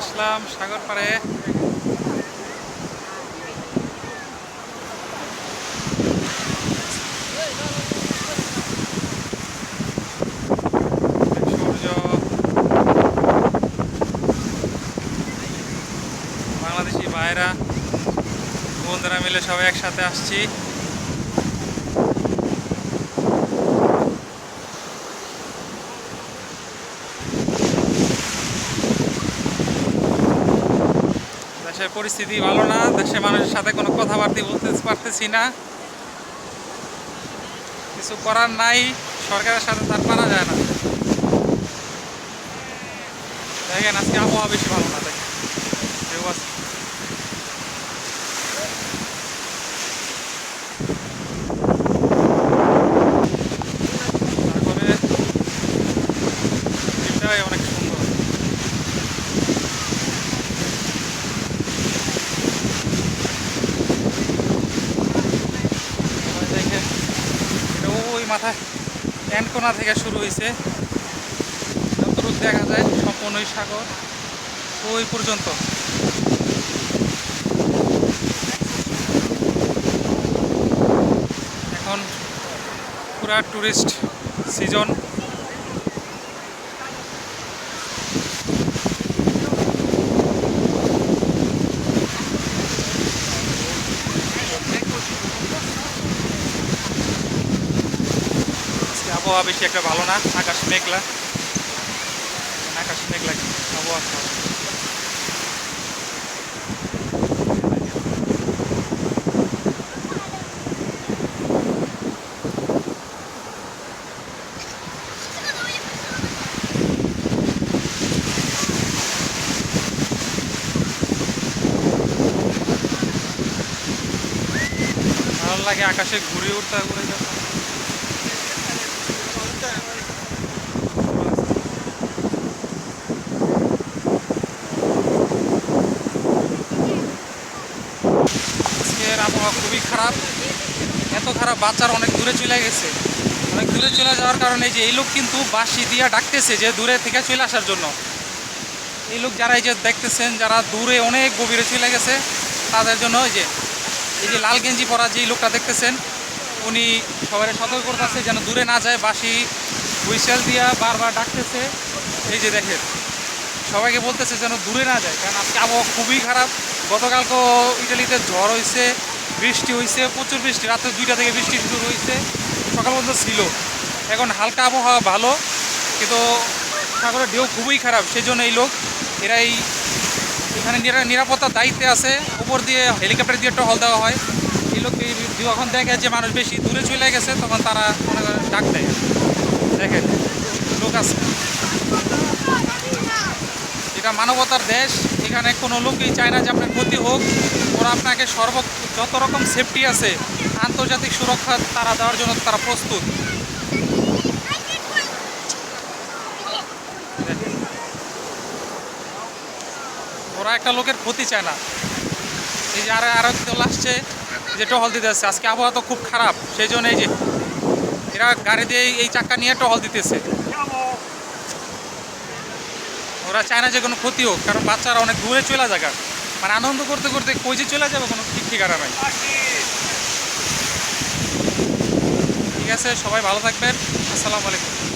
আসলাম সাগর পাড়ে সূর্য। বাংলাদেশি ভাইরা বন্ধুরা মিলে সবাই একসাথে আসছি। দেশের পরিস্থিতি ভালো না, দেশের মানুষের সাথে কোনো কথাবার্তা বলতে পারতেছি না। কিছু করার নাই, সরকারের সাথে তার পারা যায় না। দেখেন আজকে আবহাওয়া বেশি ভালো না, দেখেন ঢেউ আছে। তারপরে ভিউটাই অনেক সুন্দর ওই দেখেন এটা ওই এনকোনা থেকে শুরু হয়েছে। যতটুকু দেখা যায় সম্পূর্ণই সাগর। ওই পর্যন্ত। এখন পুরা টুরিস্ট সিজন আবহাওয়া বেশি একটা ভালো না, আকাশ মেঘলা। আকাশ মেঘলা আবহাওয়া লাগে আকাশে ঘুরে উঠতে, ঘুরে আবহাওয়া খুবই খারাপ। এত খারাপ বাচ্চারা অনেক দূরে চলে গেছে। অনেক দূরে চলে যাওয়ার কারণে যে এই লোক কিন্তু বাঁশি দিয়া ডাকতেছে যে দূরে থেকে চলে আসার জন্য। এই লোক যারা এই যে দেখতেছেন, যারা দূরে অনেক গভীরে চলে গেছে, তাদের জন্য এই যে এই যে লাল গেঞ্জি পরা যে লোকটা দেখতেছেন, উনি সবাই সতর্ক করতেছে যেন দূরে না যায় বাঁশি হুইসেল দিয়া বারবার ডাকতেছে। এই যে দেখেন, সবাইকে বলতেছে যেন দূরে না যায়, কারণ আজকে আবহাওয়া খুবই খারাপ। গতকালকে ইটালিতে ঝড় হয়েছে বৃষ্টি হয়েছে প্রচুর বৃষ্টি। রাত্রে দুইটা থেকে বৃষ্টি শুরু হয়েছে সকাল পর্যন্ত ছিল। এখন হালকা আবহাওয়া ভালো, কিন্তু সাগরের ঢেউ খুবই খারাপ সেই জন্য এই লোক এরা এই এখানে নিরা- নিরাপত্তার দায়িত্বে আছে। উপর দিয়ে হেলিকপ্টার দিয়ে টহল দেওয়া হয়। এই লোক এই যখন দেখে যে মানুষ বেশি দূরে চলে গেছে, তখন তারা মনে করেন ডাক দেয়। দেখেন, লোক আছে। এটা মানবতার দেশ। এখানে কোনো লোকই চায় না যে আপনার ক্ষতি হোক। ওরা আপনাকে সর্ব যত রকম সেফটি আছে, আন্তর্জাতিক সুরক্ষা তারা দেওয়ার জন্য তারা প্রস্তুত। ওরা একটা লোকের ক্ষতি চায় না। এই যে আর আর দল আসছে, যে টহল দিতে আসছে। আজকে আবহাওয়া তো খুব খারাপ সেই জন্য এই যে এরা গাড়ি দিয়ে এই চাক্কা নিয়ে টহল দিতেছে। ওরা চায় না যে কোনো ক্ষতি হোক, কারণ বাচ্চারা অনেক দূরে চলে যাক মানে আনন্দ করতে করতে কই যে চলে যাবে কোনো ঠিক ঠিকানা নাই। ঠিক আছে, সবাই ভালো থাকবেন। আসসালামু আলাইকুম।